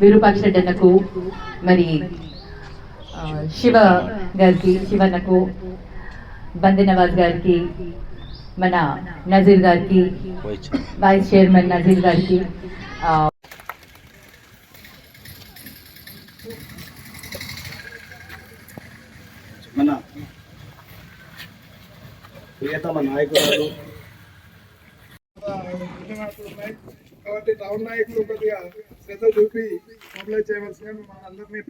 విరూపాక్ష రెడ్డన్నకు మరి ఆ, శివ గారికి శివన్నకు బంది నవాజ్ గారికి మన నజీర్ గారికి వైస్ చైర్మన్ నజీర్ గారికి ఆ, మన ప్రియతమ నాయకురాలు కాబట్టి టౌన్ నాయకులు కొద్దిగా శ్రద్ధ చూపి మొబిలైజ్ చేయవలసిన మనందరినీ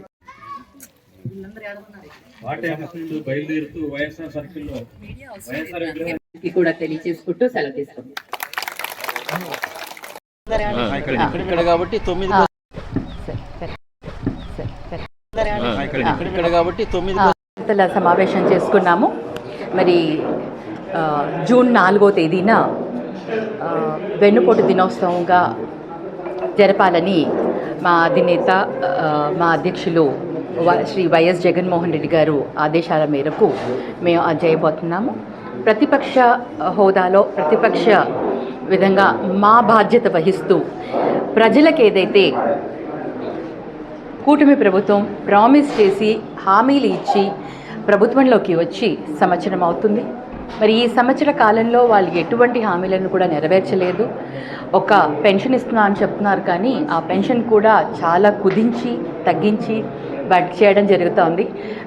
బయలుదేరుతూ వైఎస్ఆర్ సర్కిల్లో. వైఎస్ఆర్ కూడా తెలియచేసుకుంటూ సెలవు తీసుకుంటాం ఇక్కడ కాబట్టి తొమ్మిది. ఇక్కడ కాబట్టి తొమ్మిది సమావేశం చేసుకున్నాము. మరి జూన్ నాలుగో తేదీన వెన్నుపోటు దినోత్సవంగా జరపాలని మా అధినేత మా అధ్యక్షులు శ్రీ వైఎస్ జగన్మోహన్ రెడ్డి గారు ఆదేశాల మేరకు మేము అది చేయబోతున్నాము ప్రతిపక్ష హోదాలో ప్రతిపక్ష విధంగా మా బాధ్యత వహిస్తూ ప్రజలకు ఏదైతే కూటమి ప్రభుత్వం ప్రామిస్ చేసి హామీలు ఇచ్చి ప్రభుత్వంలోకి వచ్చి సంవత్సరం అవుతుంది మరి ఈ సంవత్సర కాలంలో వాళ్ళు ఎటువంటి హామీలను కూడా నెరవేర్చలేదు. ఒక పెన్షన్ ఇస్తున్నా అని చెప్తున్నారు కానీ ఆ పెన్షన్ కూడా చాలా కుదించి తగ్గించి బట్ చేయడం జరుగుతోంది.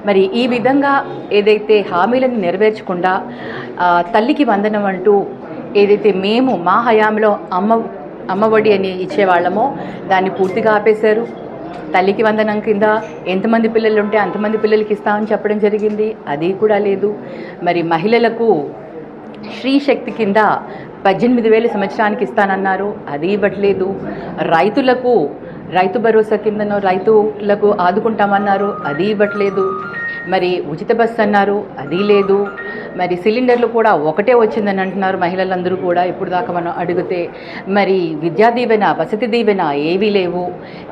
మరి ఈ విధంగా ఏదైతే హామీలను నెరవేర్చకుండా తల్లికి వందనం అంటూ ఏదైతే మేము మా హయాంలో అమ్మ అమ్మఒడి అని ఇచ్చేవాళ్ళమో దాన్ని పూర్తిగా ఆపేశారు. తల్లికి వందనం కింద ఎంతమంది పిల్లలు ఉంటే అంతమంది పిల్లలకి ఇస్తామని చెప్పడం జరిగింది. అది కూడా లేదు. మరి మహిళలకు స్త్రీ శక్తి కింద పద్దెనిమిది వేల సంవత్సరానికి ఇస్తానన్నారు. అది ఇవ్వట్లేదు. రైతులకు రైతు భరోసా కిందనో రైతులకు ఆదుకుంటామన్నారు. అది ఇవ్వట్లేదు. మరి ఉచిత బస్సు అన్నారు. అది లేదు. మరి సిలిండర్లు కూడా ఒకటే వచ్చిందని అంటున్నారు మహిళలందరూ కూడా. ఇప్పుడు దాకా మనం అడిగితే మరి విద్యా దీవెన వసతి దీవెన ఏవీ లేవు.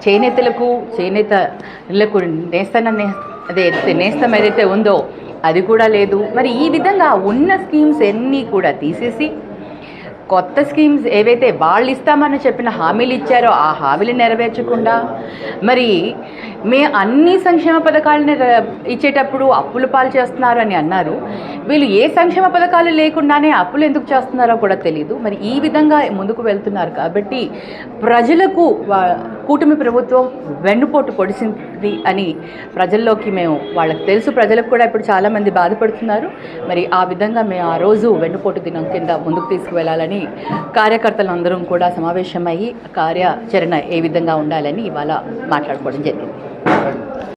చేనేతలకు చేనేతలకు నేస్తన అదే నేస్తం ఏదైతే ఉందో అది కూడా లేదు. మరి ఈ విధంగా ఉన్న స్కీమ్స్ అన్నీ కూడా తీసేసి కొత్త స్కీమ్స్ ఏవైతే వాళ్ళు ఇస్తామని చెప్పిన హామీలు ఇచ్చారో ఆ హామీలు నెరవేర్చకుండా మరి మే అన్ని సంక్షేమ పథకాలను ఇచ్చేటప్పుడు అప్పుల పాలు చేస్తున్నారు అని అన్నారు. వీళ్ళు ఏ సంక్షేమ పథకాలు లేకుండానే అప్పులు ఎందుకు చేస్తున్నారో కూడా తెలియదు మరి ఈ విధంగా ముందుకు వెళ్తున్నారు కాబట్టి ప్రజలకు కూటమి ప్రభుత్వం వెన్నుపోటు పొడిచింది అని ప్రజల్లోకి మేము వాళ్ళకి తెలుసు ప్రజలకు కూడా ఇప్పుడు చాలామంది బాధపడుతున్నారు. మరి ఆ విధంగా మేము ఆ రోజు వెన్నుపోటు దినం కింద ముందుకు తీసుకువెళ్ళాలని కార్యకర్తలు అందరం కూడా సమావేశమయ్యి కార్యాచరణ ఏ విధంగా ఉండాలని ఇవాళ మాట్లాడుకోవడం జరిగింది.